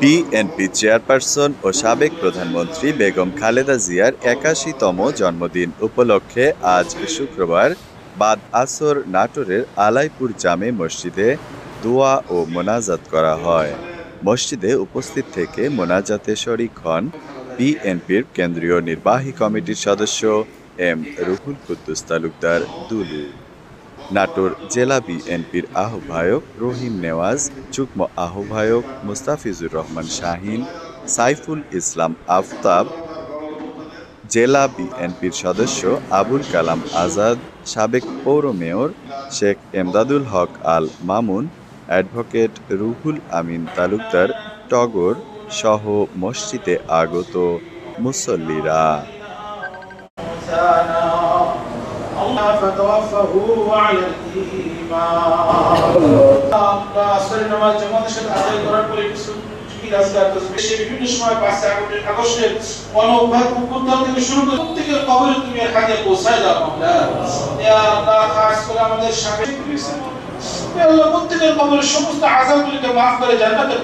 BNP chairperson ও সাবেক প্রধানমন্ত্রী বেগম খালেদা জিয়ার একাশিতম জন্মদিন উপলক্ষে আজ শুক্রবার বাদ আসর নাটোরের আলাইপুর জামে মসজিদে দোয়া ও মোনাজাত করা হয়। মসজিদে উপস্থিত থেকে মোনাজাতে শরিক হন বিএনপির কেন্দ্রীয় নির্বাহী কমিটির সদস্য এম রুহুল কুদ্দুস তালুকদার দুলু। নাটোর জেলা বিএনপির আহ্বায়ক রহিম নেওয়াজ, যুগ্ম আহ্বায়ক মুস্তাফিজুর রহমান শাহিন, সাইফুল ইসলাম আফতাব, জেলা বিএনপির সদস্য আবুল কালাম আজাদ, সাবেক পৌর মেয়র শেখ এমদাদুল হক আল মামুন, অ্যাডভোকেট রুহুল আমিন তালুকদার টগর সহ মসজিদে আগত মুসল্লিরা। فتوفه على الإيمان আমরা আসরের নামাজ জামাতের সাথে আদায় করার পরে কিছু জিকির আজকার তসবিহ সে বিভিন্ন সময় পাঁচে আগস্টের আগস্টের গণঅভ্যাস উদ্যোগ থেকে শুরু করে প্রত্যেকের কবরে তুমি এর হাতে পৌঁছায় দাও মাওলা ইয়া আল্লাহ খাস করে আমাদের সামনে করেছেন ইয়া আল্লাহ প্রত্যেকের কবরের সমস্ত আযাবগুলোকে মাফ করে জান্নাতের